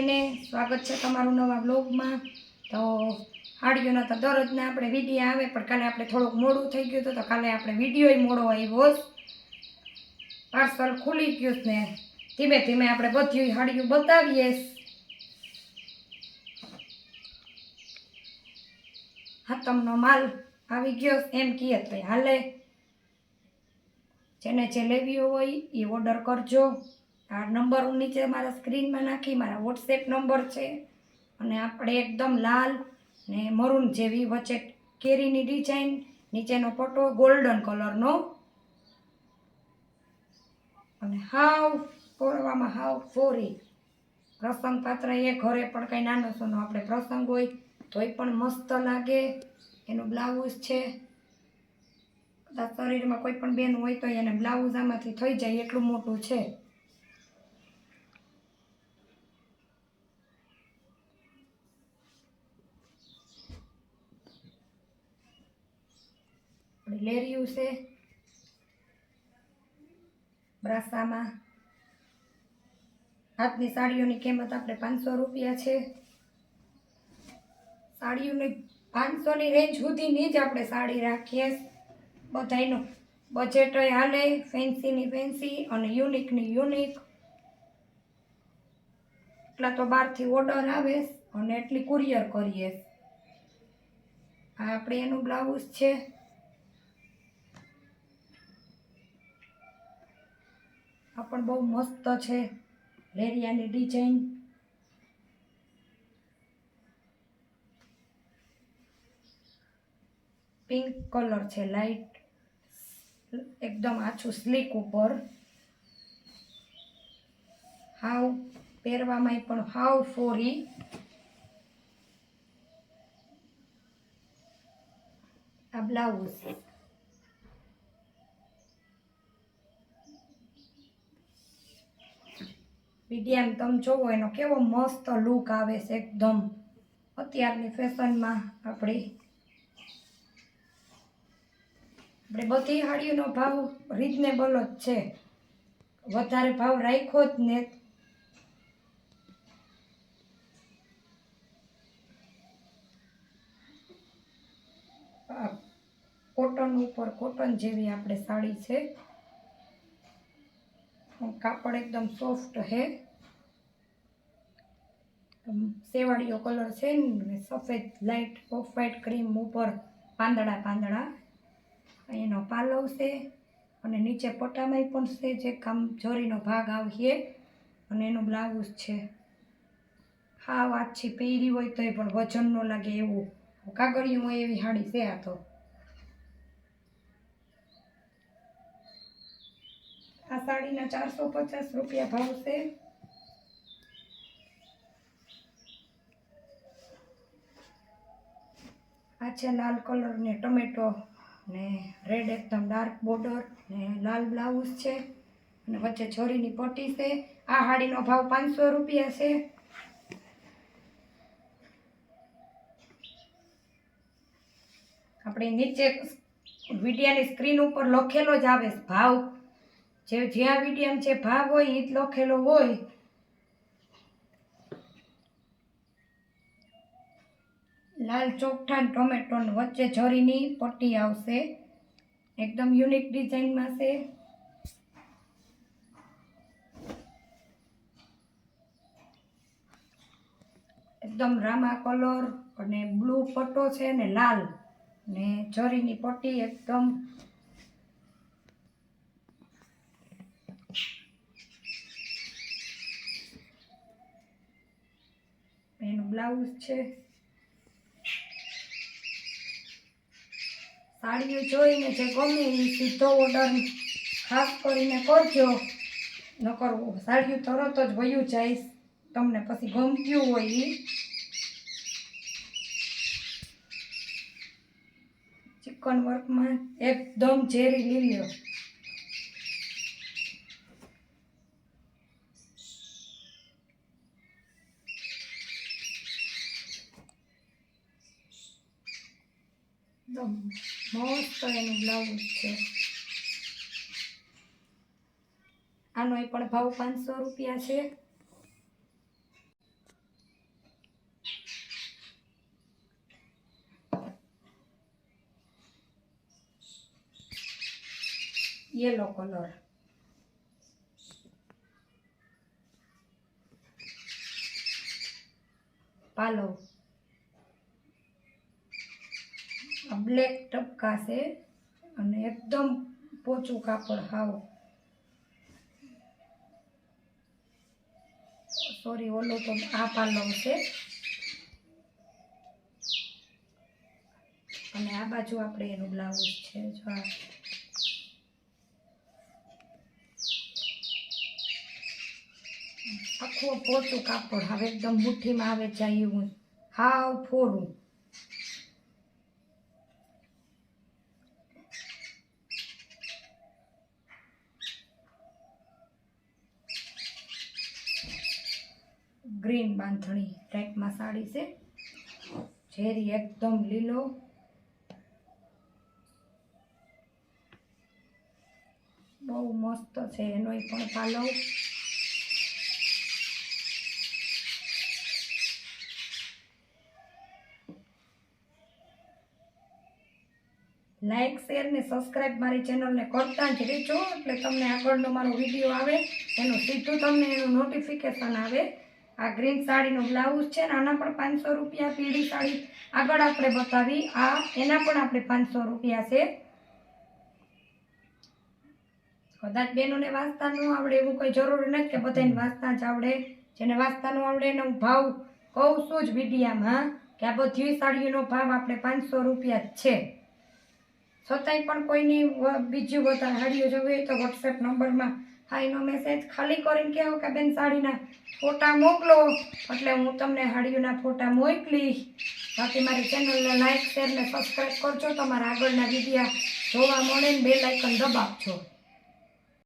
બધાને સ્વાગત છે તમારું નવા બ્લોગમાં તો હાડીઓના તો દરરોજના આપણે વીડિયો આવે, પણ કાલે આપણે થોડુંક મોડું થઈ ગયું હતું, તો કાલે આપણે વિડીયોય મોડો આવ્યો પાર્સલ ખુલી ગયું ને, ધીમે ધીમે આપણે બધી હાડીઓ બતાવીએ. હાતમનો માલ આવી ગયો એમ કહીએ તો હાલે. જેને જે લેવી હોય એ ઓર્ડર કરજો. આ નંબર હું નીચે મારા સ્ક્રીનમાં નાખી, મારા વોટ્સએપ નંબર છે. અને આપણે એકદમ લાલ ને મરૂન જેવી વચ્ચે કેરીની ડિઝાઇન નીચેનો પટ્ટો ગોલ્ડન કલરનો અને હાવ પોરવામાં હાવ ફોરી. પ્રસંગ પાત્ર એ ઘરે પણ કંઈ નાનો સોનો આપણે પ્રસંગ હોય, તોય પણ મસ્ત લાગે. એનું બ્લાઉઝ છે. કદાચ શરીરમાં કોઈ પણ બેન હોય તો એને બ્લાઉઝ આમાંથી થઈ જાય, એટલું મોટું છે. આપણે લેરિયું છે બ્રાસામાં હાથની સાડીઓની કિંમત આપણે પાંચસો રૂપિયા છે સાડીઓની પાંચસોની રેન્જ સુધીની જ આપણે સાડી રાખીએ. બધાનું બજેટ હાલે ફેન્સીની ફેન્સી અને યુનિકની યુનિક એટલા તો બહારથી ઓર્ડર આવે અને એટલી કુરિયર કરીએ. આ આપણે એનું બ્લાઉઝ છે. આ પણ બહુ મસ્ત છે લેરિયાની ડિઝાઇન પિંક કલર છે લાઈટ એકદમ આછું સ્લીક ઉપર. હાવ પહેરવામાં પણ હાવ ફોરી. આ બ્લાઉઝ વિડીયામાં તમે જોવો, એનો કેવો મસ્ત લુક આવે છે એકદમ. અત્યારની ફેશનમાં આપણી, આપણે બધી હાડીઓનો ભાવ રિઝનેબલ જ છે. વધારે ભાવ રાખ્યો જ ને. કોટન ઉપર કોટન જેવી આપણે સાડી છે. કાપડ એકદમ સોફ્ટ હે. સેવાળીઓ કલર છે ને સફેદ લાઇટ ઓફ વ્હાઇટ ક્રીમ ઉપર પાંદડા પાંદડા. એનો પાલવ છે, અને નીચે પટ્ટામાં પણ છે જે કામ જોરીનો ભાગ આવશે, અને એનું બ્લાઉઝ છે. હા આછી પહેરી હોય તોય પણ વજન ન લાગે એવું. કાગળિયું હોય એવી હાડી છે આ તો. આ સાડીના ચારસો પચાસ રૂપિયા ભાવ છે. આ છે લાલ કલર ને ટમેટો ને રેડ એકદમ ડાર્ક બોર્ડર ને લાલ બ્લાઉઝ છે. અને વચ્ચે છોરીની પટ્ટી છે. આ સાડીનો ભાવ પાંચસો રૂપિયા છે. આપણે નીચે વિડિયાની સ્ક્રીન ઉપર લખેલો જ આવે ભાવ. જે જ્યાં વિડીયમ જે ભાવ હોય એ જ લખેલો હોય. લાલ ચોકઠાન ટોમેટોની વચ્ચે જરીની પટ્ટી આવશે. એકદમ યુનિક ડિઝાઇનમાં છે. એકદમ રામા કલર અને બ્લુ પટ્ટો છે ને લાલ. ને જરીની પટ્ટી એકદમ એનું બ્લાઉઝ છે. સાડીઓ જોઈને જે ગમે એ સીધો ઓર્ડર ખાસ કરીને કરજો. ન કરવું સાડીઓ તરત જ વયું જાય. તમને પછી ગમતું હોય એ ચિકન વર્કમાં એકદમ ઝેરી લીલ્યો poquito mosto de nublado. Anoy ah, por pau pan sorupia se. Color. Palos. Black ટપકા છે અને એકદમ પોચું કાપડ, હાવ. સોરી ઓલો તો આ પાલવ છે. અને આ બાજુ આપણે એનું બ્લાઉઝ છે, જો આ. આખું પોચું કાપડ, હવે એકદમ મુઠ્ઠીમાં આવે જાય એવું. હાવ ફોરું ગ્રીન બાંધણી ટાઈપમાં સાડી છે. ઝેરી એકદમ લીલો. બહુ મસ્ત છે, એનોય પણ પાલવ. લાઈક શેર ને સબસ્ક્રાઇબ મારી ચેનલને કરતા જ રહેજો, એટલે તમને આગળનો મારો વીડિયો આવે, એનું સીધું તમને એનું નોટિફિકેશન આવે. આ ગ્રીન સાડીનો બ્લાઉઝ છે ને આના પણ પાંચસો રૂપિયા પીળી સાડી. આગળ આપણે બતાવી, આ એના પણ આપણે પાંચસો રૂપિયા છે. કદાચ બેનોને વાંચતા ન આવડે, એવું કોઈ જરૂરી નથી કે બધાને વાંચતા જ આવડે. જેને વાંચતા ન આવડે એનો ભાવ કહું છું જ મીડિયામાં કે આ બધી સાડીઓનો ભાવ આપણે પાંચસો રૂપિયા જ છે. છતાંય પણ કોઈની બીજી બધા સાડીઓ જોવી હોય તો વોટ્સએપ નંબરમાં એનો મેસેજ ખાલી કરીને કહો કે, બેન, સાડીના ફોટા મોકલો. એટલે હું તમને સાડીઓના ફોટા મોકલી બાકી મારી ચેનલને લાઈક શેર ને સબસ્ક્રાઈબ કરજો. તમારા આગળના વિડીયા જોવા મળે ને બે લાઇકન દબાવજો.